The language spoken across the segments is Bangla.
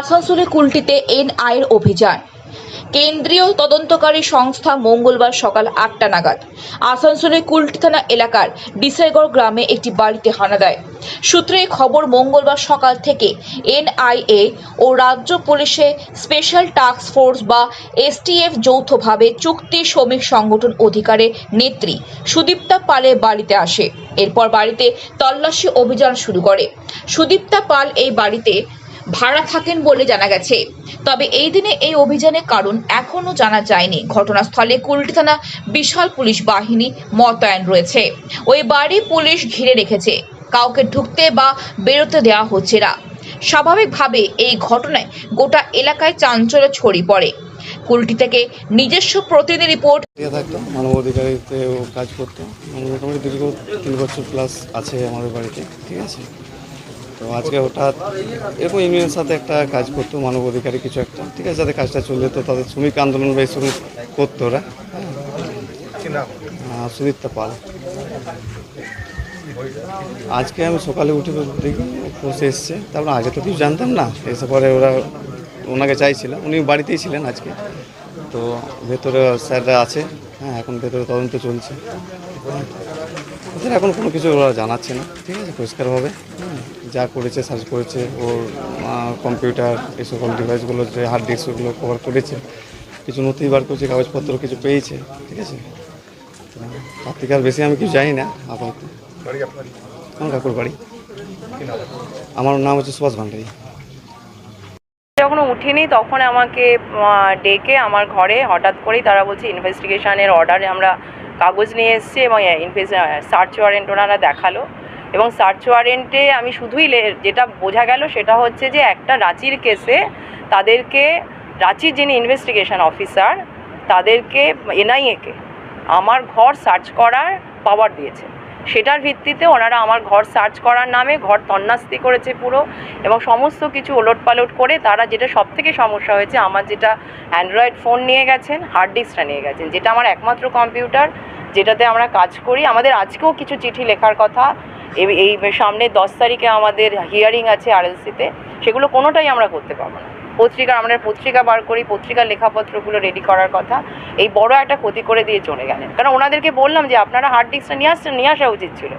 আসানসোলে কুলটিতে এনআইয়ের অভিযান। কেন্দ্রীয় তদন্তকারী সংস্থা মঙ্গলবার সকাল আটটা নাগাদ আসানসোলের কুলটি থানা এলাকার ডিসাইগড় গ্রামে একটি বাড়িতে হানা দেয়। সূত্রে খবর, মঙ্গলবার সকাল থেকে এনআইএ ও রাজ্য পুলিশে স্পেশাল টাস্ক ফোর্স বা এসটিএফ যৌথভাবে চুক্তি শ্রমিক সংগঠন অধিকারের নেত্রী সুদীপ্তা পালের বাড়িতে আসে। এরপর বাড়িতে তল্লাশি অভিযান শুরু করে। সুদীপ্তা পাল এই বাড়িতে ভাড়া থাকেন বলে জানা গেছে। তবে এই দিনে এই অভিযানের কারণ এখনও জানা যায়নি। ঘটনাস্থলে কুলটি থানা বিশাল পুলিশ বাহিনী মোতায়েন রয়েছে। ওই বাড়ি পুলিশ ঘিরে রেখেছে। কাউকে ঢুকতে বা বেরোতে দেওয়া হচ্ছে না। স্বাভাবিকভাবে এই ঘটনায় গোটা এলাকায় চাঞ্চল্য ছড়িয়ে পড়ে। কুলটি থেকে নিজস্ব প্রতিনিধি রিপোর্ট। থাকতো মানবাধিকারিতে কাজ করতো। মোটামুটি দীর্ঘ তিন বছর প্লাস আছে আমাদের বাড়িতে, ঠিক আছে? তো আজকে হঠাৎ এরকম ইউনিয়নের সাথে একটা কাজ করতো মানব মানবাধিকারী কিছু একটা। ঠিক আছে যাদের কাজটা চলে যেত তাদের শ্রমিক আন্দোলন বা শুরু করতো ওরা। সুদীপ্তা পাল। আজকে আমি সকালে উঠে দেখি বসে এসছে। তারপর আগে তো কিছু জানতাম না এসে পরে ওরা ওনাকে চাইছিল উনি বাড়িতেই ছিলেন আজকে। তো ভেতরে স্যাররা আছে হ্যাঁ এখন ভেতরে তদন্ত চলছে। হ্যাঁ। এখন কোনো কিছু ওরা জানাচ্ছে না। ঠিক আছে পরিষ্কারভাবে। হ্যাঁ, যা করেছে সার্চ করেছে ওর কম্পিউটার এই সকল ডিভাইসগুলো যে হার্ড ডিস্কগুলো কভার করেছে কিছু নথি বার করছে কাগজপত্র কিছু পেয়েছে ঠিক আছে? তার থেকে আর বেশি আমি কিছু জানি না আপাতত। আমার কাকুর বাড়ি। আমার নাম হচ্ছে সুভাষ ভান্ডারী। যখন উঠিনি তখন আমাকে ডেকে আমার ঘরে হঠাৎ করেই তারা বলছে ইনভেস্টিগেশনের অর্ডারে আমরা কাগজ নিয়ে এসেছি এবং সার্চ ওয়ারেন্ট ওনারা দেখাল। এবং সার্চ ওয়ারেন্টে আমি শুধুই যেটা বোঝা গেল সেটা হচ্ছে যে একটা রাঁচির কেসে তাদেরকে, রাঁচির যিনি ইনভেস্টিগেশন অফিসার তাদেরকে এনআইএকে আমার ঘর সার্চ করার পাওয়ার দিয়েছে। সেটার ভিত্তিতে ওনারা আমার ঘর সার্চ করার নামে ঘর তন্নাস্তি করেছে পুরো এবং সমস্ত কিছু ওলট পালট করে তারা যেটা সব থেকে সমস্যা হয়েছে, আমার যেটা অ্যান্ড্রয়েড ফোন নিয়ে গেছেন হার্ড ডিস্কটা নিয়ে গেছেন, যেটা আমার একমাত্র কম্পিউটার যেটাতে আমরা কাজ করি। আমাদের আজকেও কিছু চিঠি লেখার কথা এই- এই সামনে দশ তারিখে আমাদের হিয়ারিং আছে আরএলসিতে সেগুলো কোনোটাই আমরা করতে পারব না। পত্রিকা আমরা পত্রিকা বার করি, পত্রিকার লেখাপত্রগুলো রেডি করার কথা। এই বড় একটা ক্ষতি করে দিয়ে চলে গেলেন। কারণ ওনাদেরকে বললাম যে, আপনারা হার্ড ডিস্কটা নিয়ে আসছেন, নিয়ে আসা উচিত ছিল।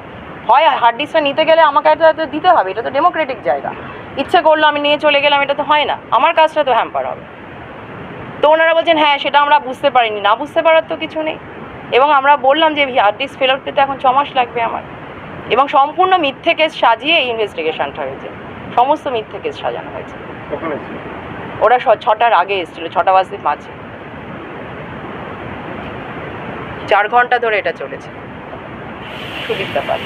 হয় হার্ড ডিস্কটা নিতে গেলে আমাকে এটা তো দিতে হবে, এটা তো ডেমোক্রেটিক জায়গা। ইচ্ছে করল আমি নিয়ে চলে গেলাম, এটা তো হয় না। আমার কাজটা তো হ্যাম্পার হবে। তো ওনারা বলছেন হ্যাঁ সেটা আমরা বুঝতে পারিনি। না বুঝতে পারার তো কিছু নেই। এবং আমরা বললাম যে হার্ড ডিস্ক ফেরত পেতে এখন ছ মাস লাগবে আমার। এবং সম্পূর্ণ মিথ্যে কেস সাজিয়ে এই ইনভেস্টিগেশনটা হয়েছে। সমস্ত মিথ্যে কেস সাজানো হয়েছে। ওরা ছটার আগে এসেছিল ছটা বাজতে পাঁচে। চার ঘণ্টা ধরে এটা চলেছে। সুদীপ পাল।